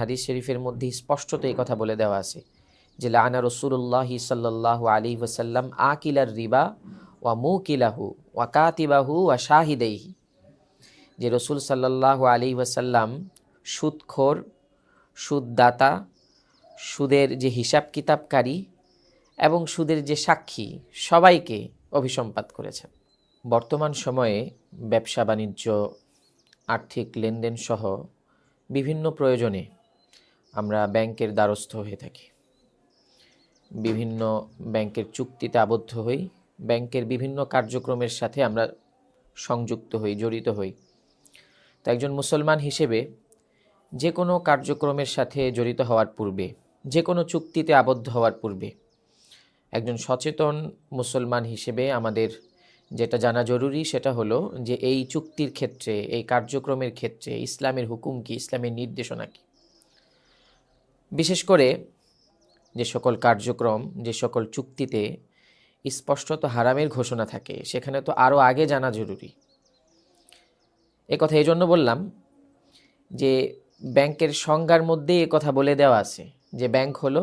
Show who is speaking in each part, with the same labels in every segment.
Speaker 1: হাদিস শরীফের মধ্যে স্পষ্টত এই কথা বলে দেওয়া আছে যে, লানা রসুল্লাহি সাল্লাহ আলী ওসাল্লাম আকিলার রিবা ওয়া মু কিলাহু ওয়া কাতিবাহু ওয়া শাহিদেহি যে, রসুল সাল্লাহ আলী ওয়াসাল্লাম সুদখোর, সুদদাতা, সুদের যে হিসাব কিতাবকারী এবং সুদের যে সাক্ষী সবাইকে অভিসম্পাত করেছেন। বর্তমান সময়ে ব্যবসা বাণিজ্য আর্থিক লেনদেন সহ বিভিন্ন প্রয়োজনে আমরা ব্যাংকের দ্বারস্থ হয়ে থাকি। বিভিন্ন ব্যাংকের চুক্তিতে আবদ্ধ হই। ব্যাংকের বিভিন্ন কার্যক্রমের সাথে আমরা সংযুক্ত হই, জড়িত হই। তো একজন মুসলমান হিসেবে যে কোনো কার্যক্রমের সাথে জড়িত হওয়ার পূর্বে, যে কোনো চুক্তিতে আবদ্ধ হওয়ার পূর্বে, একজন সচেতন মুসলমান হিসেবে আমাদের যেটা জানা জরুরি সেটা হলো যে এই চুক্তির ক্ষেত্রে, এই কার্যক্রমের ক্ষেত্রে ইসলামের হুকুম কি, ইসলামের নির্দেশনা কি? বিশেষ করে যে সকল কার্যক্রম, যে সকল চুক্তিতে স্পষ্টত হারামের ঘোষণা থাকে, সেখানে তো আরও আগে জানা জরুরি। এ কথা এই জন্য বললাম যে ব্যাংকের সংজ্ঞার মধ্যে এ কথা বলে দেওয়া আছে যে ব্যাংক হলো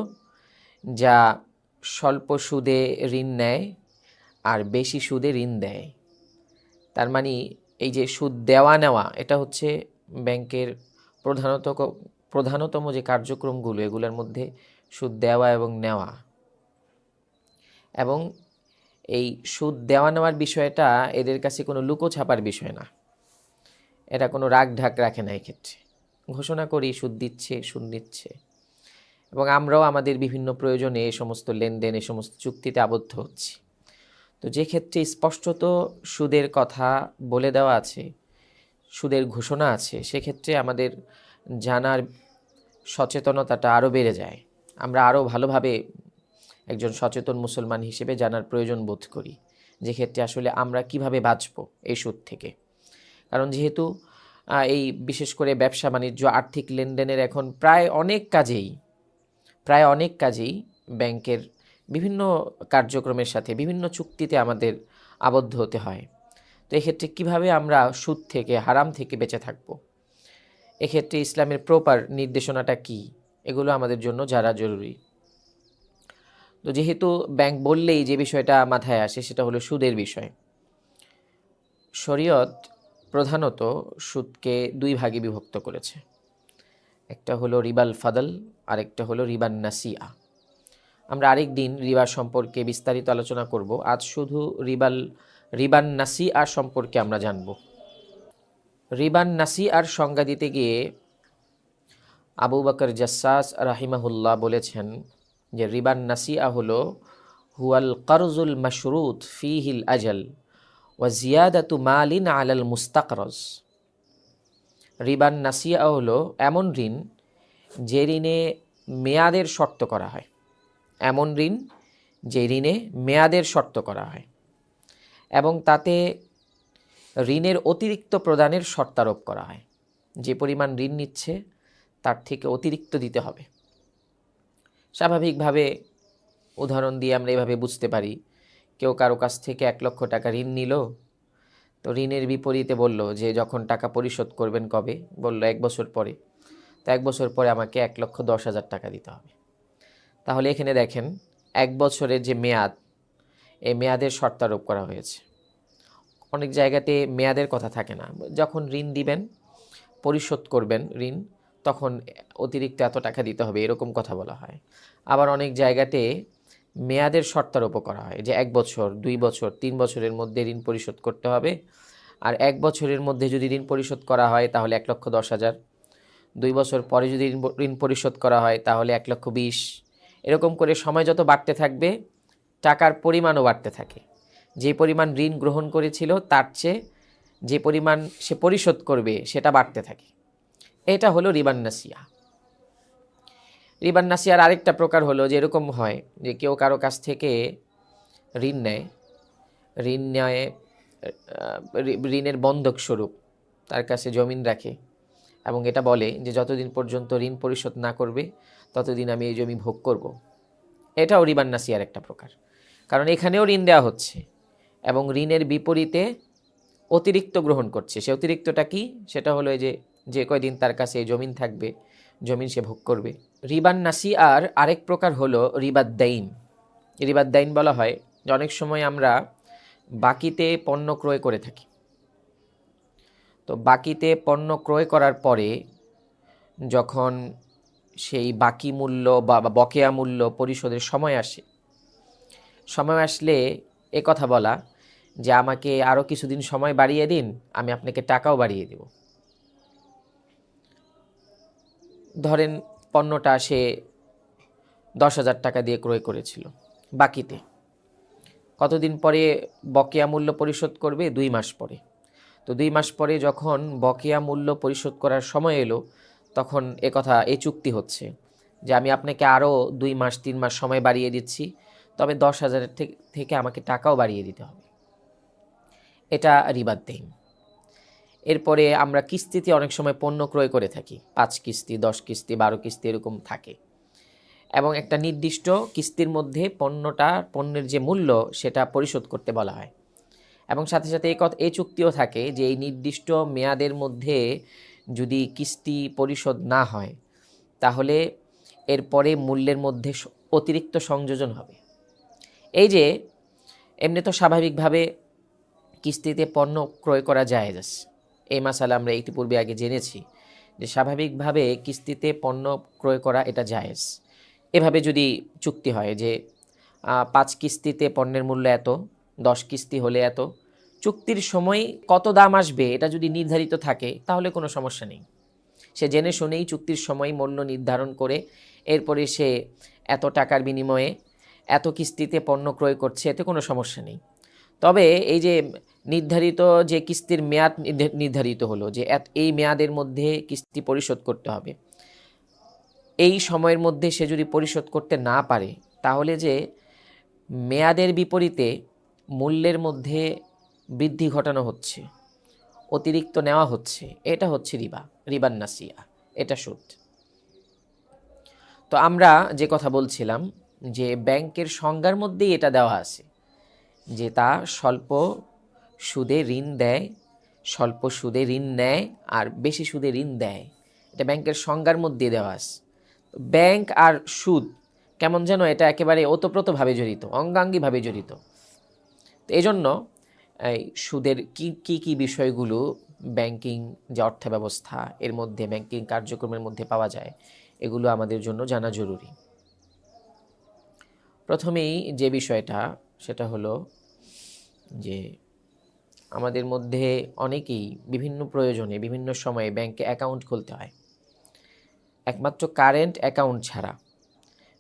Speaker 1: যা স্বল্প সুদে ঋণ নেয় আর বেশি সুদে ঋণ দেয়। তার মানে এই যে সুদ দেওয়া নেওয়া, এটা হচ্ছে ব্যাংকের প্রধানত প্রধানতম যে কার্যক্রমগুলো, এগুলোর মধ্যে সুদ দেওয়া এবং নেওয়া। এবং এই সুদ দেওয়া নেওয়ার বিষয়টা এদের কাছে কোনো লুকোছাপার বিষয় না। এটা কোনো রাগ ঢাক রাখে না এক্ষেত্রে। ঘোষণা করি, সুদ দিচ্ছে, সুদ নিচ্ছে। এবং আমরাও আমাদের বিভিন্ন প্রয়োজনে এই সমস্ত লেনদেন এই সমস্ত চুক্তিতে আবদ্ধ হচ্ছি। তো যে ক্ষেত্রে স্পষ্টত সুদের কথা বলে দেওয়া আছে, সুদের ঘোষণা আছে, সেক্ষেত্রে আমাদের জানার সচেতনতাটা আরও বেড়ে যায়। আমরা আরও ভালোভাবে একজন সচেতন মুসলমান হিসেবে জানার প্রয়োজন বোধ করি যে ক্ষেত্রে আসলে আমরা কীভাবে বাঁচব এই সুদ থেকে। কারণ যেহেতু এই বিশেষ করে ব্যবসা বাণিজ্য, আর্থিক লেনদেনের এখন প্রায় অনেক কাজেই, প্রায় অনেক কাজেই ব্যাংকের বিভিন্ন কার্যক্রমের সাথে, বিভিন্ন চুক্তিতে আমাদের আবদ্ধ হতে হয়। তো এক্ষেত্রে কীভাবে আমরা সুদ থেকে, হারাম থেকে বেঁচে থাকব? এক্ষেত্রে ইসলামের প্রপার নির্দেশনাটা কি? এগুলো আমাদের জন্য যারা জরুরি। তো যেহেতু ব্যাংক বললেই যে বিষয়টা মাথায় আসে, সেটা হলো সুদের বিষয়। শরীয়ত প্রধানত সুদকে দুই ভাগে বিভক্ত করেছে। একটা হলো রিবাল ফাদল, আরেকটা হলো রিবান নাসিয়া। আমরা আরেক দিন রিবা সম্পর্কে বিস্তারিত আলোচনা করব। আজ শুধু রিবাল, রিবান নাসিয়া সম্পর্কে আমরা জানব। রিবান নাসি আর সংজ্ঞা দিতে গিয়ে আবু বকর জাসাস রাহিমাহুল্লাহ বলেছেন যে রিবান নাসিয়া হলো, হুয়াল কারজুল মশরুত ফিহিল আজল ওয়া জিয়াদাতু মালিন আলাল মুস্তাকরজ। রিবান নাসিয়া হলো এমন ঋণ যে ঋণে মেয়াদের শর্ত করা হয়। এমন ঋণ যে ঋণে মেয়াদের শর্ত করা হয়। এবং তাতে ঋণের অতিরিক্ত প্রদানের শর্তারোপ করা হয়। যে পরিমাণ ঋণ নিচ্ছে, তার থেকে অতিরিক্ত দিতে হবে। স্বাভাবিকভাবে উদাহরণ দিয়ে আমরা এভাবে বুঝতে পারি, কেউ কারও কাছ থেকে এক লক্ষ টাকা ঋণ নিল, তো ঋণের বিপরীতে বলল যে যখন টাকা পরিশোধ করবেন কবে? বলল এক বছর পরে। তো এক বছর পরে আমাকে এক লক্ষ দশ হাজার টাকা দিতে হবে। তাহলে এখানে দেখেন, এক বছরের যে মেয়াদ, এই মেয়াদের শর্তারোপ করা হয়েছে। অনেক জায়গাতে মেয়াদের কথা থাকে না। যখন ঋণ দিবেন, পরিশোধ করবেন ঋণ, তখন অতিরিক্ত এত টাকা দিতে হবে, এরকম কথা বলা হয়। আবার অনেক জায়গাতে মেয়াদের শর্তারোপ করা হয় যে এক বছর, দুই বছর, তিন বছরের মধ্যে ঋণ পরিশোধ করতে হবে। আর এক বছরের মধ্যে যদি ঋণ পরিশোধ করা হয়, তাহলে এক লক্ষ দশ হাজার। দুই বছর পরে যদি ঋণ পরিশোধ করা হয়, তাহলে এক লক্ষ বিশ। এরকম করে সময় যত বাড়তে থাকবে, টাকার পরিমাণও বাড়তে থাকে। যে পরিমাণ ঋণ গ্রহণ করেছিল, তার চেয়ে যে পরিমাণ সে পরিশোধ করবে, সেটা বাড়তে থাকে। এটা হলো রিবান নাসিয়া। রিবান নাসিয়ার আরেকটা প্রকার হলো যে এরকম হয় যে কেউ কারও কাছ থেকে ঋণ নেয়। ঋণ নেয় ঋণের বন্ধক স্বরূপ, তার কাছে জমিন রাখে এবং এটা বলে যে যতদিন পর্যন্ত ঋণ পরিশোধ না করবে, ততদিন আমি এই জমি ভোগ করব। এটাও রিবান নাসিয়ার একটা প্রকার। কারণ এখানেও ঋণ দেওয়া হচ্ছে। এবং ঋণের বিপরীতে অতিরিক্ত গ্রহণ করছে। সে অতিরিক্তটা কি? সেটা হলো যে যে কয়দিন তার কাছে জমিন থাকবে, জমিন সে ভোগ করবে। রিবান নাসি আর আরেক প্রকার হলো রিবাদ্দাইন রিবাদ্দাইন বলা হয় যে অনেক সময় আমরা বাকিতে পণ্য ক্রয় করে থাকি। তো বাকিতে পণ্য ক্রয় করার পরে যখন সেই বাকি মূল্য বা বা বকেয়া মূল্য পরিশোধের সময় আসে, সময় আসলে এ কথা বলা যে আমাকে আরও কিছুদিন সময় বাড়িয়ে দিন, আমি আপনাকে টাকাও বাড়িয়ে দেব। ধরেন পণ্যটা সে দশ হাজার টাকা দিয়ে ক্রয় করেছিল, বাকিতে। কতদিন পরে বকেয়া মূল্য পরিশোধ করবে? দুই মাস পরে। তো দুই মাস পরে যখন বকেয়া মূল্য পরিশোধ করার সময় এলো, তখন এ কথা এই চুক্তি হচ্ছে যে আমি আপনাকে আরও দুই মাস, তিন মাস সময় বাড়িয়ে দিচ্ছি, তবে দশ হাজারের থেকে আমাকে টাকাও বাড়িয়ে দিতে হবে। এটা রিবাদ দেইন এরপরে আমরা কিস্তিতে অনেক সময় পণ্য ক্রয় করে থাকি। পাঁচ কিস্তি, দশ কিস্তি, বারো কিস্তি এরকম থাকে। এবং একটা নির্দিষ্ট কিস্তির মধ্যে পণ্যটা, পণ্যের যে মূল্য, সেটা পরিশোধ করতে বলা হয়। এবং সাথে সাথে এই কথা, এই চুক্তিও থাকে যে এই নির্দিষ্ট মেয়াদের মধ্যে যদি কিস্তি পরিশোধ না হয়, তাহলে এরপরে মূল্যের মধ্যে অতিরিক্ত সংযোজন হবে। এই যে, এমনি তো স্বাভাবিকভাবে কিস্তিতে পণ্য ক্রয় করা যায়। এই মাসালা আমরা ইতিপূর্বে আগে জেনেছি যে স্বাভাবিকভাবে কিস্তিতে পণ্য ক্রয় করা এটা জায়েজ এভাবে যদি চুক্তি হয় যে পাঁচ কিস্তিতে পণ্যের মূল্য এত, দশ কিস্তি হলে এত, চুক্তির সময় কত দাম আসবে এটা যদি নির্ধারিত থাকে, তাহলে কোনো সমস্যা নেই। সে জেনে শুনেই চুক্তির সময় মূল্য নির্ধারণ করে, এরপরে সে এত টাকার বিনিময়ে এত কিস্তিতে পণ্য ক্রয় করছে, এতে কোনো সমস্যা নেই। তবে এই যে নির্ধারিত যে কিস্তির মেয়াদ নির্ধা- নির্ধারিত হলো, যে এই মেয়াদের মধ্যে কিস্তি পরিশোধ করতে হবে। এই সময়ের মধ্যে সে যদি পরিশোধ করতে না পারে, তাহলে যে মেয়াদের বিপরীতে মূল্যের মধ্যে বৃদ্ধি ঘটানো হচ্ছে, অতিরিক্ত নেওয়া হচ্ছে, এটা হচ্ছে রিবা, রিবান নাসিয়া, এটা সুদ। তো আমরা যে কথা বলছিলাম, যে ব্যাংকের সংজ্ঞার মধ্যেই এটা দেওয়া আছে, যে তা স্বল্প সুদে ঋণ দেয়, স্বল্প সুদে ঋণ নেয় আর বেশি সুদে ঋণ দেয়। এটা ব্যাংকের সংজ্ঞার মধ্যে দেওয়া আছে। ব্যাংক আর সুদ কেমন যেন এটা একেবারে ওতপ্রোতভাবে জড়িত, অঙ্গাঙ্গিভাবে জড়িত। তো এই জন্য এই সুদের কী কী কী বিষয়গুলো ব্যাংকিং যে অর্থ ব্যবস্থা এর মধ্যে ব্যাংকিং কার্যক্রমের মধ্যে পাওয়া যায়, এগুলো আমাদের জন্য জানা জরুরি। প্রথমেই যে বিষয়টা, সেটা হলো যে আমাদের মধ্যে অনেকেই বিভিন্ন প্রয়োজনে, বিভিন্ন সময়ে ব্যাংকে অ্যাকাউন্ট খুলতে হয়। একমাত্র কারেন্ট অ্যাকাউন্ট ছাড়া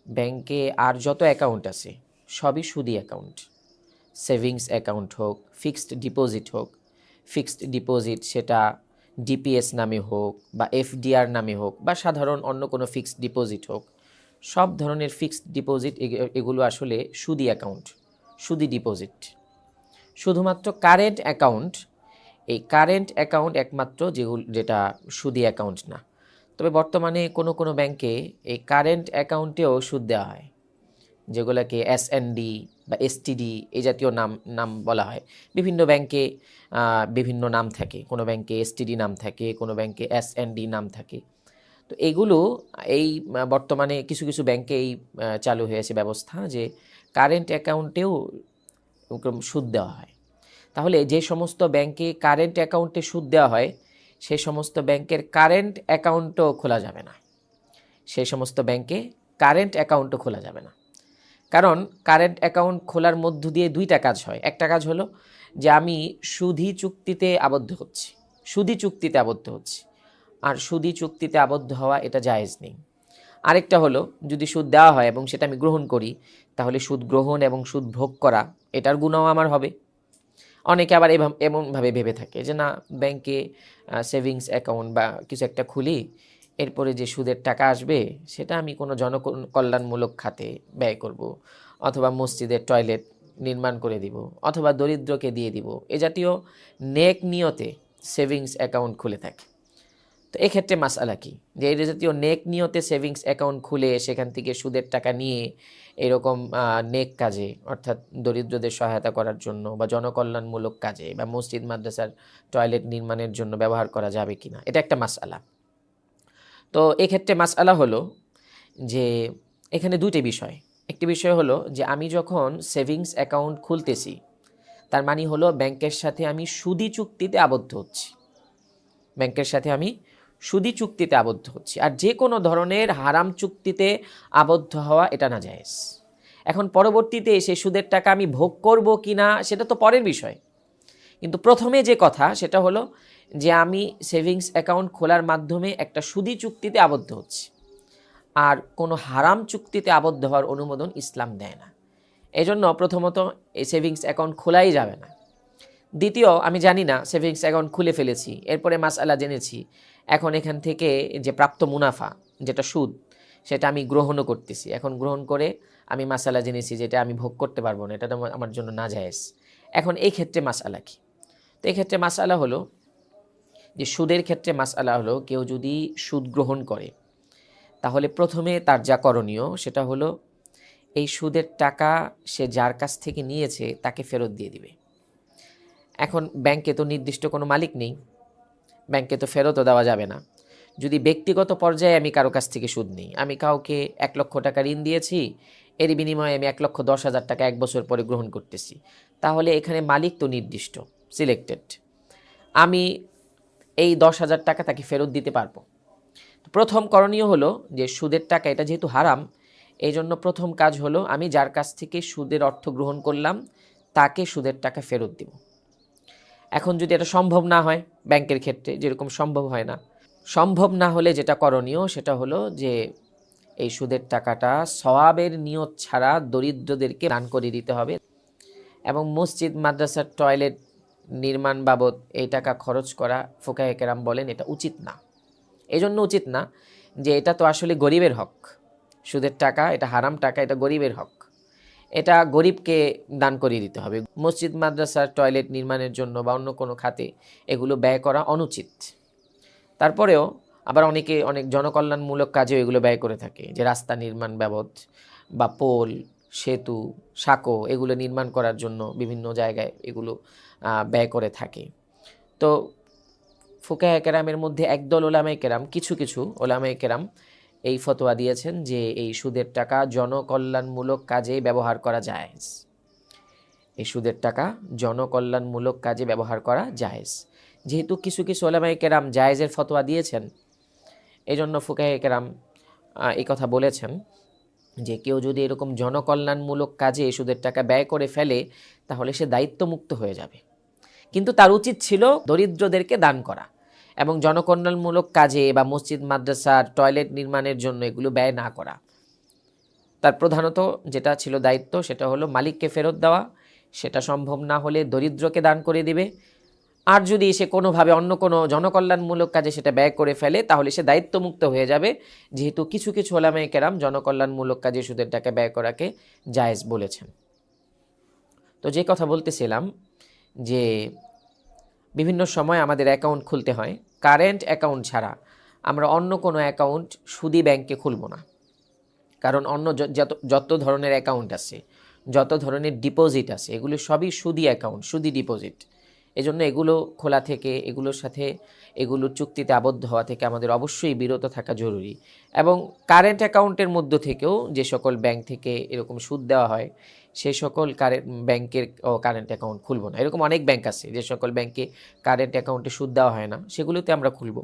Speaker 1: ব্যাংকে আর যত অ্যাকাউন্ট আছে, সবই সুদি অ্যাকাউন্ট। সেভিংস অ্যাকাউন্ট হোক, ফিক্সড ডিপোজিট হোক, ফিক্সড ডিপোজিট সেটা ডিপিএস নামে হোক বা এফডিআর নামে হোক বা সাধারণ অন্য কোনো ফিক্সড ডিপোজিট হোক, সব ধরনের ফিক্সড ডিপোজিট এগুলো আসলে সুদি অ্যাকাউন্ট, সুদি ডিপোজিট। শুধুমাত্র কারেন্ট অ্যাকাউন্ট, এই কারেন্ট অ্যাকাউন্ট একমাত্র যেগুলো যেটা সুদি অ্যাকাউন্ট না। তবে বর্তমানে কোনো কোনো ব্যাংকে এই কারেন্ট অ্যাকাউন্টেও সুদ দেওয়া হয়, যেগুলোকে এসএনডি বা এসটিডি এই জাতীয় নাম নাম বলা হয়। বিভিন্ন ব্যাংকে বিভিন্ন নাম থাকে। কোনো ব্যাংকে এসটিডি নাম থাকে, কোনো ব্যাংকে এসএনডি নাম থাকে। তো এগুলো, এই বর্তমানে কিছু কিছু ব্যাংকে এই চালু হয়েছে ব্যবস্থা যে কারেন্ট অ্যাকাউন্টেও সুদ দেওয়া হয়। তাহলে যে সমস্ত ব্যাংকে কারেন্ট অ্যাকাউন্টে সুদ দেওয়া হয় সেই সমস্ত ব্যাংকের কারেন্ট অ্যাকাউন্টও খোলা যাবে না। সেই সমস্ত ব্যাংকে কারেন্ট অ্যাকাউন্টও খোলা যাবে না। কারণ কারেন্ট অ্যাকাউন্ট খোলার মধ্য দিয়ে দুইটা কাজ হয়। একটা কাজ হলো যে আমি সুধি চুক্তিতে আবদ্ধ হচ্ছি, সুধি চুক্তিতে আবদ্ধ হচ্ছি। আর সুধি চুক্তিতে আবদ্ধ হওয়া এটা জায়েজ নেই। আরেকটা হলো যদি সুদ দেওয়া হয় এবং সেটা আমি গ্রহণ করি, তাহলে সুদ গ্রহণ এবং সুদ ভোগ করা, এটার গুণও আমার হবে। অনেকে আবার এমনভাবে ভেবে থাকে যে, না, ব্যাংকে সেভিংস অ্যাকাউন্ট বা কিছু একটা খুলি, এরপরে যে সুদের টাকা আসবে, সেটা আমি কোনো জনকল্যাণমূলক খাতে ব্যয় করব অথবা মসজিদের টয়লেট নির্মাণ করে দিব অথবা দরিদ্রকে দিয়ে দিব। এ জাতীয় নেক নিয়তে সেভিংস অ্যাকাউন্ট খুলে থাকে। তো এক্ষেত্রে মাসালা কি? যে এই জাতীয় নেক নিয়তে সেভিংস অ্যাকাউন্ট খুলে সেখান থেকে সুদের টাকা নিয়ে এরকম নেক কাজে, অর্থাৎ দরিদ্রদের সহায়তা করার জন্য বা জনকল্যাণমূলক কাজে বা মসজিদ, মাদ্রাসার টয়লেট নির্মাণের জন্য ব্যবহার করা যাবে কিনা? এটা একটা মাসালা। তো এক্ষেত্রে মাসআলা হলো যে এখানে দুটি বিষয়। একটি বিষয় হলো যে আমি যখন সেভিংস অ্যাকাউন্ট খুলতেছি, তার মানে হলো ব্যাংকের সাথে আমি সুদি চুক্তিতে আবদ্ধ হচ্ছি। ব্যাংকের সাথে আমি সুদি চুক্তিতে আবদ্ধ হচ্ছি। আর যে কোনো ধরনের হারাম চুক্তিতে আবদ্ধ হওয়া এটা না জায়েজ। এখন পরবর্তীতে এসে সুদের টাকা আমি ভোগ করব কি না সেটা তো পরের বিষয়। কিন্তু প্রথমে যে কথা সেটা হলো যে আমি সেভিংস অ্যাকাউন্ট খোলার মাধ্যমে একটা সুদি চুক্তিতে আবদ্ধ হচ্ছি। আর কোনো হারাম চুক্তিতে আবদ্ধ হওয়ার অনুমোদন ইসলাম দেয় না। এজন্য প্রথমত এই সেভিংস অ্যাকাউন্ট খোলাই যাবে না। দ্বিতীয়, আমি জানি না, সেভিংস অ্যাকাউন্ট খুলে ফেলেছি, এরপরে মাসআলা জেনেছি, এখন এখান থেকে যে প্রাপ্ত মুনাফা, যেটা সুদ, সেটা আমি গ্রহণও করতেছি, এখন গ্রহণ করে আমি মাসালা জেনেছি যেটা আমি ভোগ করতে পারব না, এটা তো আমার- জন্য না জায়েজ এখন এই ক্ষেত্রে মাসআলা কি? তো এই ক্ষেত্রে মাসআলা হলো যে সুদের ক্ষেত্রে মাসআলা হলো কেউ যদি সুদ গ্রহণ করে, তাহলে প্রথমে তার যা করণীয় সেটা হলো এই সুদের টাকা সে যার কাছ থেকে নিয়েছে তাকে ফেরত দিয়ে দিবে। এখন ব্যাংকে তো নির্দিষ্ট কোনো মালিক নেই। ব্যাংকে তো ফেরতও দেওয়া যাবে না। যদি ব্যক্তিগত পর্যায়ে আমি কারও কাছ থেকে সুদ নিই, আমি কাউকে এক লক্ষ টাকা ঋণ দিয়েছি, এর বিনিময়ে আমি এক লক্ষ দশ হাজার টাকা এক বছর পরে গ্রহণ করতেছি, তাহলে এখানে মালিক তো নির্দিষ্ট সিলেক্টেড আমি এই দশ হাজার টাকা তাকে ফেরত দিতে পারব। প্রথম করণীয় হলো যে সুদের টাকা, এটা যেহেতু হারাম এই জন্য প্রথম কাজ হলো আমি যার কাছ থেকে সুদের অর্থ গ্রহণ করলাম, তাকে সুদের টাকা ফেরত দিব। এখন যদি এটা সম্ভব না হয় ব্যাংকের ক্ষেত্রে, যেরকম সম্ভব হয় না। সম্ভব না হলে যেটা করণীয় সেটা হলো যে এই সুদের টাকাটা সওয়াবের নিয়ত ছাড়া দরিদ্রদেরকে দান করে দিতে হবে এবং মসজিদ মাদ্রাসার টয়লেট নির্মাণ বাবদ এই টাকা খরচ করা ফোকাহে কেরাম বলেন এটা উচিত না। এই জন্য উচিত না যে এটা তো আসলে গরিবের হক। সুদের টাকা, এটা হারাম টাকা, এটা গরিবের হক। এটা গরিবকে দান করিয়ে দিতে হবে। মসজিদ মাদ্রাসার টয়লেট নির্মাণের জন্য বা অন্য কোনো খাতে এগুলো ব্যয় করা অনুচিত। তারপরেও আবার অনেকে অনেক জনকল্যাণমূলক কাজেও এগুলো ব্যয় করে থাকে। যে রাস্তা নির্মাণ বাবদ বা পোল, সেতু, সাঁকো এগুলো নির্মাণ করার জন্য বিভিন্ন জায়গায় এগুলো ব্যয় করে থাকে। তো ফুকাহ কেরামের মধ্যে একদল ওলামাই কেরাম, কিছু কিছু ওলামাই কেরাম এই ফতোয়া দিয়েছেন যে এই সুদের টাকা জনকল্যাণমূলক কাজে ব্যবহার করা জায়েজ। এই সুদের টাকা জনকল্যাণমূলক কাজে ব্যবহার করা জায়েজ। যেহেতু কিছু কিছু ওলামাই কেরাম জায়েজের ফতোয়া দিয়েছেন এই জন্য ফুকাহে কেরাম এই কথা বলেছেন যে কেউ যদি এরকম জনকল্যাণমূলক কাজে সুদের টাকা ব্যয় করে ফেলে, তাহলে সে দায়িত্বমুক্ত হয়ে যাবে। কিন্তু তার উচিত ছিল দরিদ্রদেরকে দান করা। এবং জনকল্যাণমূলক কাজে বা মসজিদ মাদ্রাসার টয়লেট নির্মাণের জন্য এগুলো ব্যয় না করা। তার প্রধানত যেটা ছিল দায়িত্ব সেটা হলো মালিককে ফেরত দেওয়া। সেটা সম্ভব না হলে দরিদ্রকে দান করে দিবে। আর যদি সে কোনোভাবে অন্য কোনো জনকল্যাণমূলক কাজে সেটা ব্যয় করে ফেলে, তাহলে সে দায়িত্বমুক্ত হয়ে যাবে। যেহেতু কিছু কিছু ওলামায়ে কেরাম জনকল্যাণমূলক কাজে সুদের টাকা ব্যয় করাকে জায়েজ বলেছেন। তো যে কথা বলতেছিলাম যে বিভিন্ন সময় আমাদের অ্যাকাউন্ট খুলতে হয়। কারেন্ট অ্যাকাউন্ট ছাড়া আমরা অন্য কোনো অ্যাকাউন্ট সুদি ব্যাংকে খুলব না। কারণ অন্য যত যত ধরনের অ্যাকাউন্ট আছে, যত ধরনের ডিপোজিট আছে, এগুলো সবই সুদি অ্যাকাউন্ট সুদি ডিপোজিট এজন্য এগুলো খোলা থেকে, এগুলোর সাথে, এগুলোর চুক্তিতে আবদ্ধ হওয়া থেকে আমাদের অবশ্যই বিরত থাকা জরুরি। এবং কারেন্ট অ্যাকাউন্টের মধ্য থেকেও যে সকল ব্যাংক থেকে এরকম সুদ দেওয়া হয় সেই সকল কারেন্ট ব্যাংকের কারেন্ট অ্যাকাউন্ট খুলব না। এরকম অনেক ব্যাংক আছে, যে সকল ব্যাংকে কারেন্ট অ্যাকাউন্টে সুদ দেওয়া হয় না, সেগুলোতে আমরা খুলব।